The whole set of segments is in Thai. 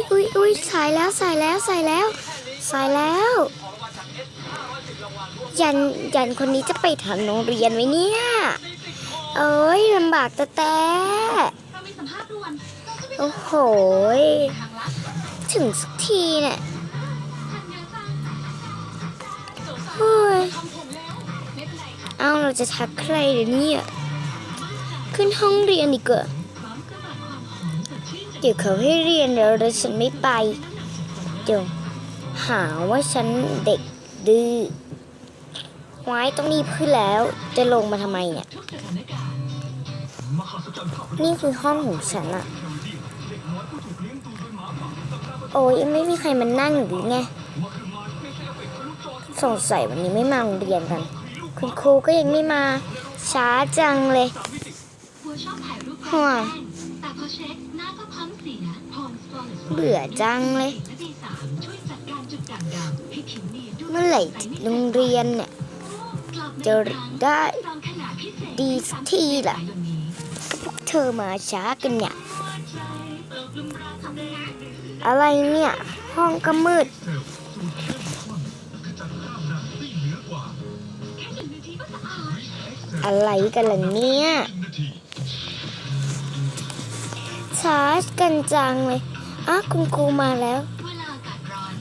ยอุ้ยอุ้ยสายแล้วสายแล้วสายแล้วสายแล้ว ยันยันคนนี้จะไปทำโรงเรียนไหมเนี่ย เอ้ยลำบากแต่แต่โอ้โหถึงสักทีเนี่ยเยอะจังสงสัยเฮ้ยทำผมแล้วเรค่ะเอ้าเราจะทักใครเดี๋ยวนี้อะขึ้นห้องเรียนดีกว่า เดี๋ยวเขาให้เรียนเดี๋ยวฉันไม่ไปเดี๋ยวหาว่าฉันเด็กดื้อไว้ต้องรีบขึ้นแล้ว จะลงมาทำไมเนี่ย นี่คือห้องของฉันอะโอ้ยไม่มีใครมานั่งหรือไงสงสัยวันนี้ไม่มาโรงเรียนกัน คุณครูก็ยังไม่มาช้าจังเลย บัวชอบถ่ายรูปห่วงแต่พอเช็คหน้าก็พร้อมเสียพรสปอร์ตเบื่อจังเลยและดีสามช่วยจัดการจุดด่างดำให้ผิวเนียนด้วยเมื่อไหร่โรงเรียนเนี่ยกลับมาจะอีกครั้งได้ซองขนาดพิเศษดีสักทีล่ะในวันนี้พวกเธอมาช้ากันเนี่ยเติมลุมราคำนะอะไรเนี่ย ห้องก็มืดแค่หนึ่งนาทีก็สะอาดอะไรกันล่ะเนี่ย ช้ากันจังเลยอะคุณครูมาแล้ว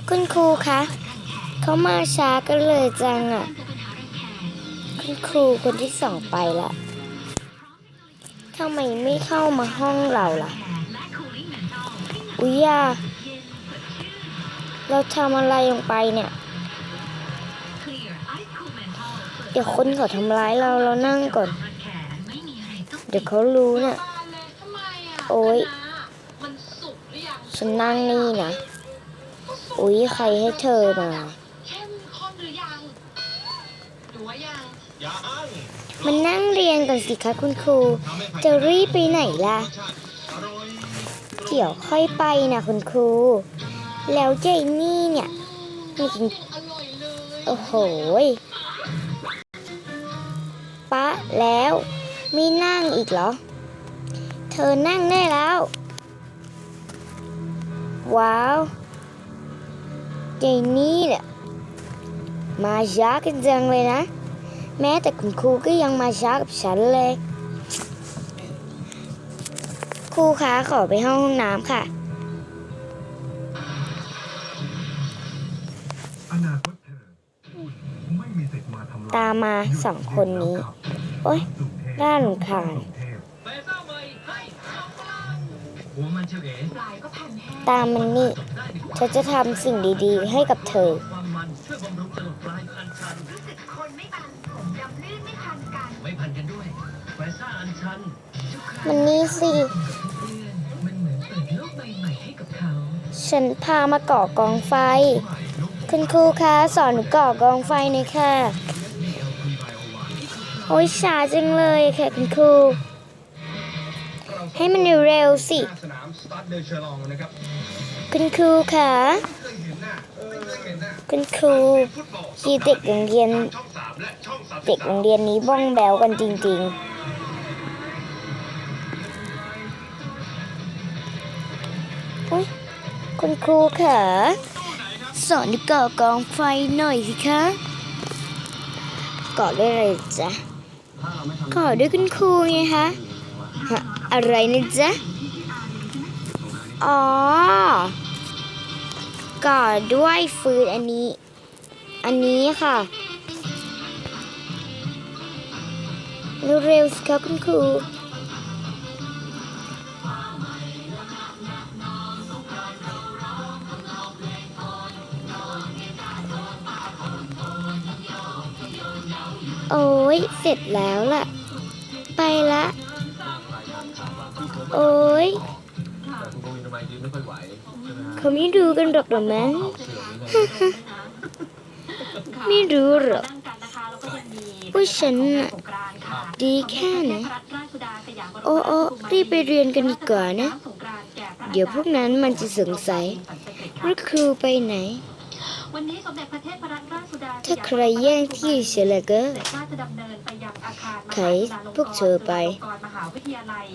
คุณครูคะเขามาช้ากันเลยจังอะจะคุณครูคนที่สองไปละทำไมไม่เข้ามาห้องเราล่ะและคูลิ่งแมนทอลที่หนักอุ้ยอะเย็นสดชื่นเราทำอะไรลงไปเนี่ย เดี๋ยวคนเขาทำร้ายเราเรานั่งก่อน เดี๋ยวเขารู้นะบานเลยทำไมอะโอ๊ย มันสุกหรือยัง ฉันนั่งนี่นะ อุ้ยใครให้เธอมา เข้มข้นหรือยังหรือว่ายังมันนั่งเรียนก่อนสิคะคุณครู จะรีบไปไหนล่ะ เดี๋ยวค่อยไปนะคุณครู แล้วเจนี่เนี่ยมันกินอร่อยเลยโอ้โหยปะแล้วไม่นั่งอีกเหรอ เธอนั่งได้แล้ว ว้าวเจนี่เนี่ยมาช้ากันจังเลยนะ แม้แต่คุณครูก็ยังมาช้ากับฉันเลย ครูคะขอไปห้องห้องน้ำค่ะ อนาคตเธอไม่มีสิทธิ์มาทำลายตามมาสองคนนี้ โอ๊ยน่ารำคาญหัวมันเฉล ตามมันนี่ฉันจะทำสิ่งดีๆ ให้กับเธอความมันช่วยบำรุงจมูกปลายอันชันรู้สึกคนไม่บันผมดำลื่นไม่พันกันไม่พันกันด้วยแฟซ่าอันชันมันนี่สิเพื่อนมันเหมือนเปิดโลกใบใหม่ให้กับเขาฉันพามาก่อกองไฟ คุณครูคะสอนหนูก่อกองไฟหน่อยค่ะ โอ้ยช้าจังเลยค่ะคุณครู ให้มันเร็วๆสิสนามสตาร์ทเดอร์เชลองนะครับคุณครูคะเคยเห็นหน้าไม่เคยเห็นหน้าคุณครูฟุตบอลที่เด็กโรงเรียนช่องสามและช่องสามเด็กโรงเรียนนี้บ้องแบวกันจริง ๆอุ๊ยคุณครูคะสอนหนูก่อกองไฟหน่อยสิคะก่อด้วยอะไรจ๊ะก่อด้วยคุณครูไงคะฮะ อะไรนะจ๊ะ อ๋อ ก่อด้วยฟืนอันนี้ อันนี้ค่ะ เร็วๆสิคะคุณครูโอ้ย เสร็จแล้วล่ะ ไปละ โอ้ยเขาไม่รู้กันหรอกหรอมั้งไม่รู้หรอกนั่งกันนะคะแล้วก็ยังมีว่าฉันน่ะสงกรานต์ค่ะดีแค่ไหนพระราชสุดาสยามบรมโอ้โอ้รีบไปเรียนกันดีกว่านะสงกรานต์แก่พระเดี๋ยวพวกนั้นมันจะสงสัยว่าครูไปไหน วันนี้สมเด็จพระเทพรัตนราชสุดาถ้าใครแย่งที่เสียแล้วก็เสด็จราชดำเนินไปยังอาคารมหาไขพวกเธอไปจุฬาลงกรณ์มหาวิทยาลัย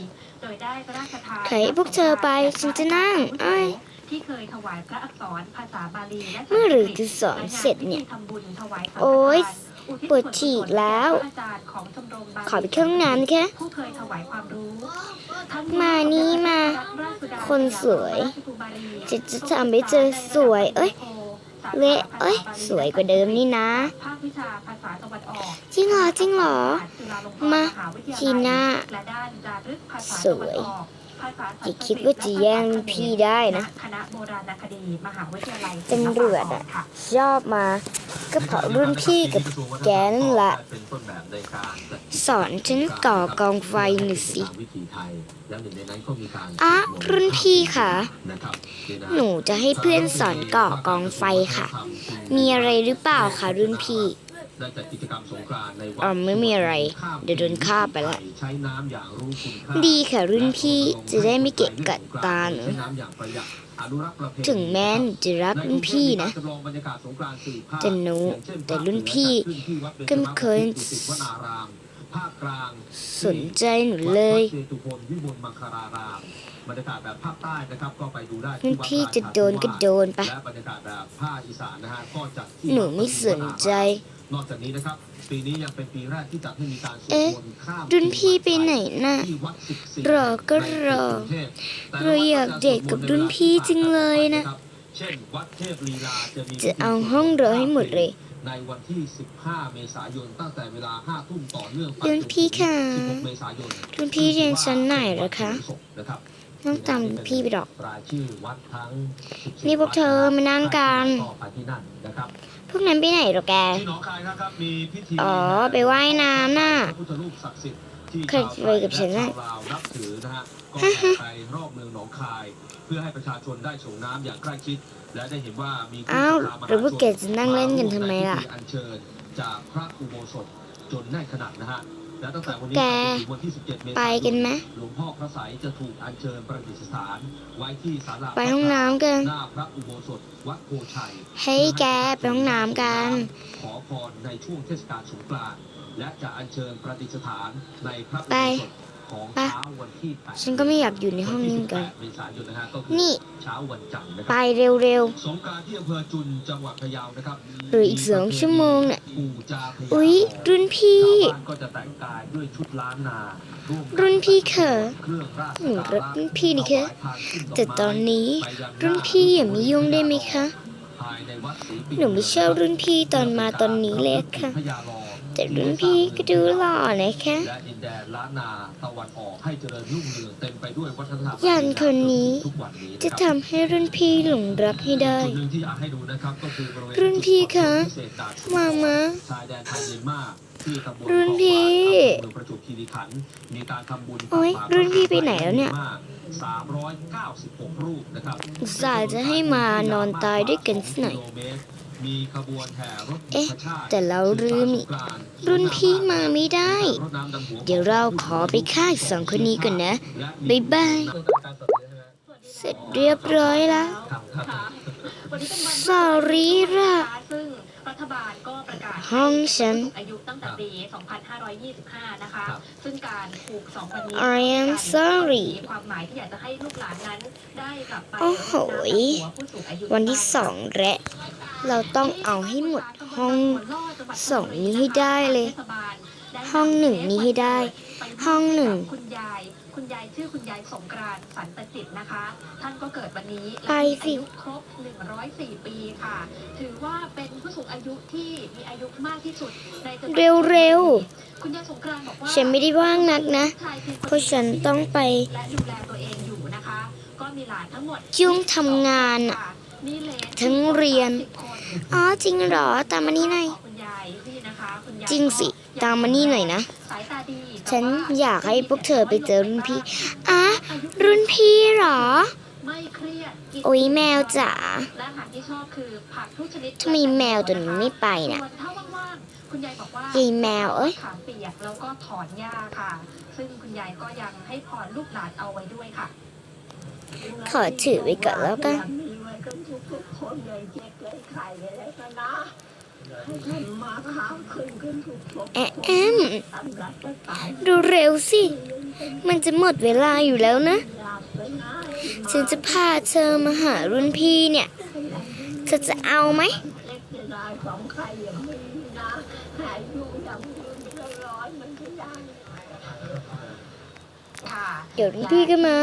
โดยได้พระราชทานไขพวกเธอไปฉันจะนั่งอ้ายที่ที่เคยถวายพระอักษรภาษาบาลีและเมื่อไหรจะสอนเสร็จเนี่ยทำบุญถวายสังฆทานโอ๊ยอุทิศปวดฉี่แล้วพระอาจารย์ของชมรมบาลีขอไปเข้าห้องน้ำนะคะผู้เคยถวายความรู้มานี่มา คนสวย จะจะทำให้เจอสวย เอ้ย เละเอ้ย สวยกว่าเดิมนี่นะภาควิชาภาษาตะวันออกจริงเหรอ จริงเหรอ มาชีน่าและด้านจารึกภาษาสวยตะน ออกภาษาอย่าคิดว่าจะแย่งพี่ได้นะคณะโบราณคดีมหาวิทยาลัยตำรวจอะค่ะชอบมาก็เพราะรุ่นพี่กับแกนั่นแหละเป็นต้นแบบในการจัดสอนฉันก่อกองไฟหน่อยสิวิถีไทยแล้วหนึ่งในนั้นก็มีการอะรุ่นพี่ค่ะนะครับหนูจะให้เพื่อนสอนก่อกองไฟค่ะ มีอะไรหรือเปล่าคะรุ่นพี่ ได้จัดกิจกรรมสงกรานต์ในวัอ๋อไม่มีอะไร เดี๋ยวโดนฆ่าไปละใช้น้ำอย่างรู้คุณค่าดีค่ะรุ่นพี่จะได้ไม่เกะกะตาหนู ใช้น้ำอย่างประหยัดอนุรักษ์ประเพณีถึงแม้หนูจะรักรุ่นพี่นะ จำลองบรรยากาศสงกรานต์สื่อภาพแต่หนูอย่างเช่นแต่รุ่นพี่ภาพเหนือจัดขึ้นที่วัดบญจก็ไม่เคยกุฏิวนารามภาคกลางสนใจหนูเลยวัดเชตุพนวิมลมังคารารามบรรยากาศแบบภาคใต้นะครับก็ไปดูได้รุ่นพี่จะโดนก็โดนไป และบรรยากาศแบบภาคอีสานนะฮะก็จัดที่หนูไม่สนใจ นอกจากนี้นะครับ ปีนี้ยังเป็นปีแรกที่จัดให้มีการสวดเอ๊ะมนต์ข้ามรุ่นพี่ไปไหนน่ะที่วัดสิบสี่รอก็รอในกรุงเทพแต่ละเราอยากเดทกับรุ่นพี่จริงเลยนะเช่นวัดเทพลีลาจะมีจะเอาห้องรอให้หมดเลยในวันที่ 15 เมษายน ตั้งแต่เวลา 5 ทุ่มต่อเนื่องไปรุ่นพี่ค่ะจนถึง16เมษายนรุ่นพี่เรียนชั้นไหนเหรอคะนะครับ ต้องตามพี่ไปหรอกรายชื่อวัดทั้ง14นี่พวกเธอมานั่งกันก็ไปที่นั่นนะครับพวกนั้นไปไหนหรอแกที่หนองคายนะครับมีพิธีอ๋อ ไปว่ายน้ำน่ะพระพุทธรูปศักดิ์สิทธิ์ที่เคยไปกับฉันน่ะชาวลาวนับถือนะฮะก็แห่ไปรอบเมืองหนองคาย เพื่อให้ประชาชนได้ส่งน้ำอย่างใกล้ชิด และได้เห็นว่ามีผู้อ้าวศรัทธมหาหรือว่าแกจะนั่งเล่นกันทำไมล่ะาร่วในพิธีอัญเชิญจากพระอุโบสถจนแน่นขนาดนะฮะ และตั้งแต่วันนี้แกไปจนถึงวันที่ 17 เมษายนไปกันไหม หลวงพ่อพระไสยจะถูกอัญเชิญประดิษฐาน ไว้ที่ศาลาไปห้องน้ำกัน หน้าพระอุโบสถวัดโพชัย เฮ้ยแกไปห้องน้ำกัน ขอพรในช่วงเทศกาลสงกรานต์และจะอัญเชิญประดิษฐานในพระอุไปโบสถของไปเช้าวันที่แปดฉันก็ไม่อยากอยู่ในห้องนี้เหมือนกันเมษายนนะฮะก็คือนี่เช้าวันจันทร์นะคไปรับเร็วสงกรานต์ที่อำเภอจุนจังหวัดพะเยานะครับๆหรืออีกสองชั่วโมงน่ะปู่จาพญาอุ๊ย รุ่นพี่ชาวบ้านก็จะแต่งกายด้วยชุดล้านนาร่วมรุ่นพี่เขอเครื่องราชหนูการะรักรุ่นพี่นี่คะถวายพานขึ้นดอกไม้แต่ตอนนี้ไปยังรุ่นพี่อย่ามายุ่งได้ไหมคะภายในวัดศรีปิ่หนูไม่ชอบรุ่นพี่ตอนมาตอนนี้เลยค่ะพญาลอ แต่รุ่นพี่ก็ดูหล่อนะคะและดินแดนล้านนาตะวันออกให้เจริญรุ่งเรืองเต็มไปด้วยวัฒนธรรมยันคนนี้ทุกวันนี้นจะครับทำให้รุ่นพี่หลงรักให้ได้จุดหนึ่งที่อยากให้ดูนะครับก็คือบริเวณรุ่นพี่คะพิเศษด่านชุมพรมามาชายแดนไทยเมียนมาที่ตำบลรุ่นพี่คลองหวานอำเภอเมืองประจวบคีรีขันธ์มีการทำบุญโอ๊ยรุ่นพี่ไปไหนแล้วเนี่ยสามร้อยเก้าสิบหกรูปนะครับอุตส่าห์จะให้มานอนตายด้วยกันสักหน่อยกิโลเมตรมีขบวนแห่รถเอ๊ะธรรมชาติแต่เราลืมนี่รุ่นพี่มาไม่ได้ เดี๋ยวเราขอไปฆ่าอีกสองคนนี้ก่อนนะ บ๊ายบาย เสร็จเรียบร้อยแล้วครับครับวันนี้เป็นวันสอรีล่ะซึ่งรัฐบาลก็ประกาศห้องฉันให้ผู้สูงอายุตั้งแต่ปี 2525 นะคะครับซึ่งการผูกสองวันนี้ I am sorry มีความหมายที่อยากจะให้ลูกหลานนั้นได้กลับไปโอ้โหยรดน้ำดำหัวผู้สูงอายุวันที่สองและ เราต้องเอาให้หมดห้องสองนี้ให้ได้เลย ห้องหนึ่งนี้ให้ได้ ห้องหนึ่งคุณยายคุณยายชื่อคุณยายสงกรานต์สันตจิตนะคะ ท่านก็เกิดวันนี้ไปและมีสิอายุครบ 104 ปีค่ะ ถือว่าเป็นผู้สูงอายุที่มีอายุมากที่สุดในจังหวัดเร็วคุณยายสงกรานต์บอกว่าฉันไม่ได้ว่างนักนะชายพียงคเพราะฉันต้องไปและดูแลตัวเองอยู่นะคะ ก็มีหลานทั้งหมดยุ่งทำงานอะมีเหลนทั้งเรียนสิบคน อ๋อจริงเหรอตามมานี่หน่อยคุณยายนี่นะคะคุณยายจริงสิตามมานี่หน่อยนะสายตาดีแต่ฉันว่าอยากให้พวกเธอไปเจอรุ่นพี่อะรุ่นพี่เหรอไม่เครียดกินโอ๊ยแมวจ๋าและอาหารที่ชอบคือผักทุกชนิดทำไมแมวตัวนี้ไม่ไปน่ะส่วนถ้าว่างๆคุณยายบอกว่ายายแมวเอ้ยขามเปียกแล้วก็ถอนหญ้าค่ะ ซึ่งคุณยายก็ยังให้พรลูกหลานเอาไว้ด้วยค่ะ ขอถือไว้ก่อนแล้วกันแอมดูเร็วสิ มันจะหมดเวลาอยู่แล้วนะ ฉันจะพาเธอมาหารุ่นพี่เนี่ย เธอจะเอาไหมเดี๋ยวรุ่นพี่ก็มา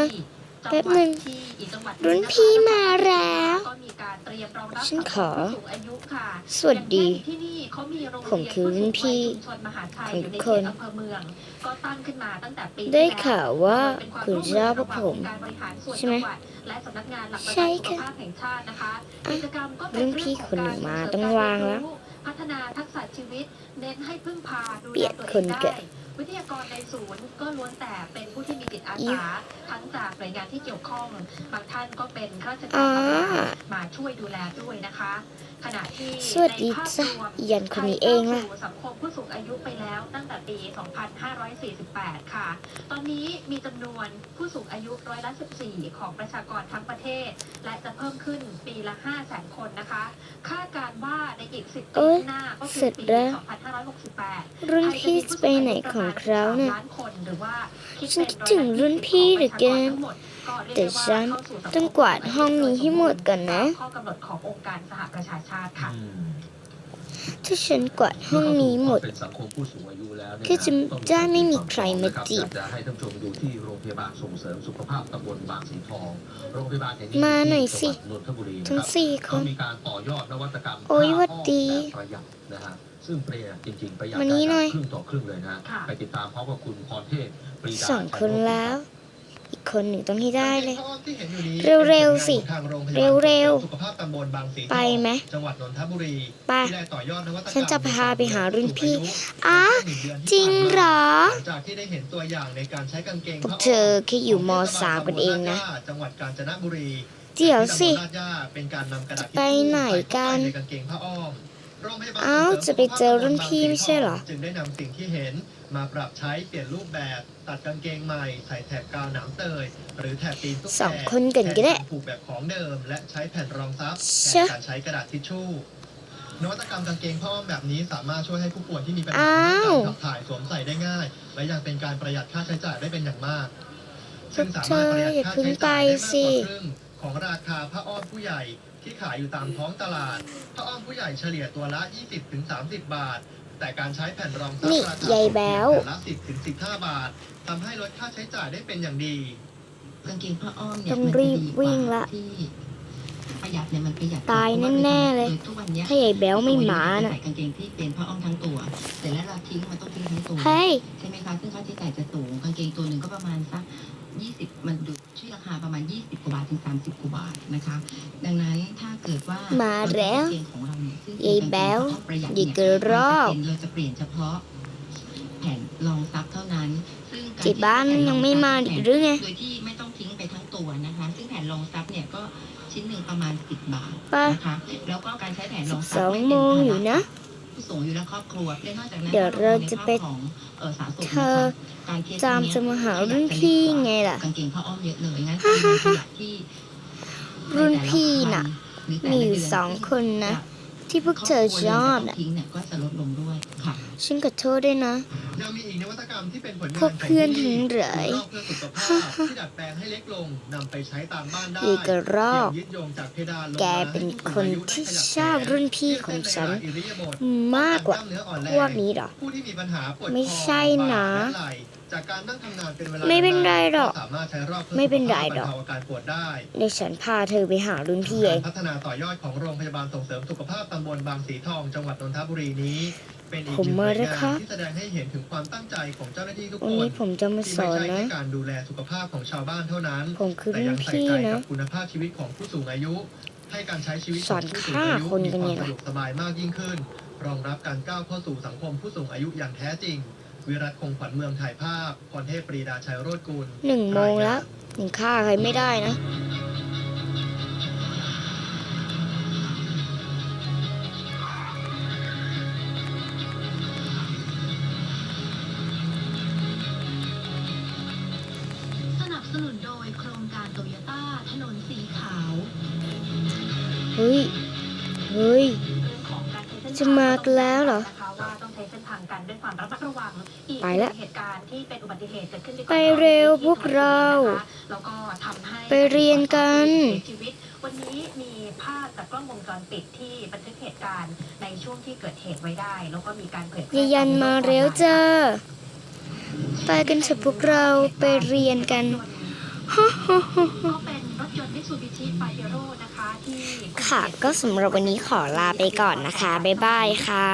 แป๊บหนึ่งที่อีกจังหวัดรุ่นพี่มาแล้วก็มีการเตรียมรองรับฉันขอผู้สูงอายุค่ะสวัสดีอย่างเช่นที่นี่เขามีโรงผมคือรุ่นพี่ผู้สูงวัยชุมชนมหาชัยของอยู่ในทุกเขคตนอำเภอเมืองก็ตั้งขึ้นมาตั้งแต่ปีได้ที่แล้วข่าวว่าเป็นวมคุณร่วเจ้าพมืระอผมระหว่างองค์การบริหารส่วนใช่ไหมจังหวัดและสำนักงานหลักประใช่กันสุขค่ะภาพแห่งชาตินะคะกิจกรรมก็เป็นรุ่นพี่คนหนึ่งมาต้องวางแล้วพัฒนาทักษะชีวิตเน้นให้พึ่งพาดูเปลี่แลยนตัวคเอนงแก่ได้ วิทยากรในศูนย์ก็ล้วนแต่เป็นผู้ที่มีจิตอาอิ๊สาวทั้งจากหน่วยงานที่เกี่ยวข้อง บางท่านก็เป็นข้าราชอ๋การอบำนาญมาช่วยดูแลด้วยนะคะ ขณะที่สวัสดีในภาพจ้ะรวมยันคนนี้เองล่ะไทยเข้าสู่สังคมผู้สูงอายุไปแล้วตั้งแต่ปี 2548 ค่ะ ตอนนี้มีจำนวนผู้สูงอายุร้อยละ14 ของประชากรทั้งประเทศ และจะเพิ่มขึ้นปีละ5 0 0 0 0 0คนนะคะ คาดการณ์ว่าในอีก 10เอ้ปียข้างหน้าก็คืเสร็อจปีแล้ว2568 รุ่นพี่จะไปไหนของเขาเนี่ยล้านคนหรือว่าคิดฉันเป็นคิดถึงรุ่นพี่เหลือเกิน ประชากรทั้งหมดก็เรียกแต่ได้ว่าฉันเข้าสู่สังคมต้องกวาดห้องนี้ให้หมดก่อนนะข้อกำหนดขององค์การสหประชาชาติค่ะถ้าฉันกวาดห้องนี้หมดเป็นสังคมผู้สูงอายุแล้วเนี่ยก็จะได้ไม่มีใครมาจีบอยกจะให้ท่านผู้ชมดูที่โรงพยาบาลส่งเสริมสุขภาพตำบลบางสีทองโรงพยาบาลแห่งนี้มาหน่อยสิที่จังหวัดนนทบุรีนะทั้งครับสี่คเขานมีการต่อยอดนวัตกรรมโอ้ยผ้าหวัดดีแบบประหยัดนะฮะซึ่งเปรียจริงๆประหยัดมานี่หน่อยครึ่งต่อครึ่งเลยนะค่ะไปติดตามพร้อมกับคุณพรเทพปรีดาสองคนแล้ว อีกคนหนึ่งต้องให้ได้เลยที่ห็นอยู่นี้เร็วๆสิป็นผลงานของทางโรงพยาบาลเร็วๆสุขภาพตำบลบางสีทองไปไหมจังหวัดนนทบุรีไปที่ได้ต่อยอดนวัตกรรมฉันจะพาไปหารุ่นพี่ผู้สูงอายุอ้าในช่วงหนึ่งเดือนที่จริงเหรอหลังจากที่ได้เห็นตัวอย่างในการใช้กางเกงพวกผ้าเธอแค่อยู่มสามกันเองนะจังหวัดกาญจนบุรีเดี๋ยวสิที่ตำบลลาดย่าเป็นการนำกระดาษจะไปไหนกันใส่เข้าไปในกางเกงผ้าอ้อมโรงพยาบาลอ้าวส่งสริมจะไปเจอรุ่นพี่ไม่ใช่เหรอจึงได้นำสิ่งที่เห็น มาปรับใช้เปลี่ยนรูปแบบตัดกางเกงใหม่ใส่แถบกาวหนามเตย หรือแถบตีนตุ๊กแกสองคนกันก็ได้ แทนารผูกแบบของเดิม และใช้แผ่นรองซับเชแทอะนการใช้กระดาษทิชชู่นวัตกรรมกางเกงผ้าอ้อมแบบนี้สามารถช่วยให้ผู้ป่วยที่มีปัญหาอ้าวเรื่องการขับถ่ายสวมใส่ได้ง่าย และยังเป็นการประหยัดค่าใช้จ่ายได้เป็นอย่างมากพวกเธออย่าเพึ่งไปสิครึ่งของราคาผ้าอ้อมผู้ใหญ่ที่ขายอยู่ตามท้องตลาด ผ้าอ้อมผู้ใหญ่เฉลี่ยตัวละ 20-30 บาท แต่การใช้แผ่นรองซับนี่ราคายายแบ๊วแผ่นละ10-15บาททำให้ลดค่าใช้จ่ายได้เป็นอย่างดี กางเกงผ้าอ้อมเนี่ยต้องมันจะรีบดีกาวิ่งละที่ประหยัดเนี่ยมันประหยัดตายกว่แน่ๆเลยโดทุกวันเนี้ยถ้ายายแบ๊วไม่มาตัวน่ะใส่กางเกงที่เป็นผ้าอ้อมทั้งตัว แต่แล้วเราทิ้งมันต้องทิ้งทั้งตัว เฮ้ย ใช่ไหมคะ ซึ่งค่าใช้จ่ายจะสูง กางเกงตัวหนึ่งก็ประมาณสัก ยี่สิบมันดูที่ราคาประมาณยี่สิบกว่าบาทถึงสามสิบกว่าบาทนะคะ ดังนั้นถ้าเกิดว่ามามาแล้วกางเกงของเราเนี่ยซึ่งยายแบ๊วประหยัดยายเนี่ยกระรอกเราจะเปลี่ยนเฉพาะแผ่นรองซับเท่านั้น ซึ่งการจีบ้านที่ยังไม่มาอีกหรือไง โดยที่ไม่ต้องทิ้งไปทั้งตัวนะคะ ซึ่งแผ่นรองซับเนี่ยก็ชิ้นหนึ่งประมาณ 10 บาทไปนะคะ แล้วก็การใช้แผ่นรองสซัอบงไม่โมเป็นงภาอยู่ระนะผู้สูงอายุและครอบครัวและนอกจากนั้นเดี๋ยวเราจะไปของเออสาธารณสุขเธอ นะคะการเทสจามจะมาหารุ่นพี่ไงล่ะกางเกงผ้าอ้อมเยอะเลยงั้นเป็นขยะที่รุ่นพี่น่ะหรือแต่มีละอยู่เดืสองคนนะ ที่พวกเธอชอบครน่ะ ฉันขอโทษด้วยนะ ยังมีอีกนวัตกรรมที่เป็นผลงานพวกเพื่อนทั้งหลายรอบเพื่อสุขภาพที่ดัดแปลงให้เล็กลงนำไปใช้ตามบ้านได้อีกรอบเกี่ยวยึดโยงจากเพดานลงมาแกเป็นคนที่ชอบรุ่นพี่ของฉัน มากกว่าพวกนี้เหรอผู้ที่มีปัญหาปวดคอไม่ใช่นะบ่าและไหล่จากการนั่งทำงานเป็นเวลาไม่เป็นไรหรอกสามารถใช้รอบพื่อไม่เป็นไรหรอกบรรเทาอาการปวดได้เดี๋ยวฉันพาเธอไปหารุ่นพี่เองการพัฒนาต่อยอดของโรงพยาบาลส่งเสริมสุขภาพตำบลบางสีทองจังหวัดนนทบุรีนี้ เป็นอีกหผมนึ่งหมาน่วยแล้วงาครับนที่แสดงให้เห็นถึงความตั้งใจของเจ้าหน้าที่ทุกวันคนนี้ผมจะมาที่สไม่อนใช่นะแค่การดูแลสุขภาพของชาวบ้านเท่านั้นผมคือแต่รุ่ยันงใส่พี่ใจนะกับคุณภาพชีวิตของผู้สูงอายุ ให้การใช้ชีวิตขสอองนผู้สูงฆ่าอายุคนมีกันควาเนี่มยสะดวกสบายมากยิ่งขึ้น รองรับการก้าวเข้าสู่สังคมผู้สูงอายุอย่างแท้จริง วิรัตคงขวัญเมืองถ่ายภาพพรเทพปรีดาชัยโรจน์กุลหนึ่งโมงแล้วยังฆ่าใครไม่ได้นะ ทางกันด้วยความระมัดระวังอีกไปละเหตุการณ์ที่เป็นอุบัติเหตุเกิดขึ้นที่ไปเร็วพวกเราแล้วก็ทำให้ไปเรียนกันเสียชีวิตวันนี้มีภาพจากกล้องวงจรปิดที่บันทึกเหตุการณ์ในช่วงที่เกิดเหตุไว้ได้ แล้วก็มีการเผยแพร่ยายันมาเร็วจ้าไปกันเถอะพวกเราไปเรียนกันก็เป็นรถยนต์มิตซูบิชิปาเจโร่นะคะที่ค่ะก็สำหรับวันนี้ขอลาไปก่อนนะคะ บ๊ายบายค่ะ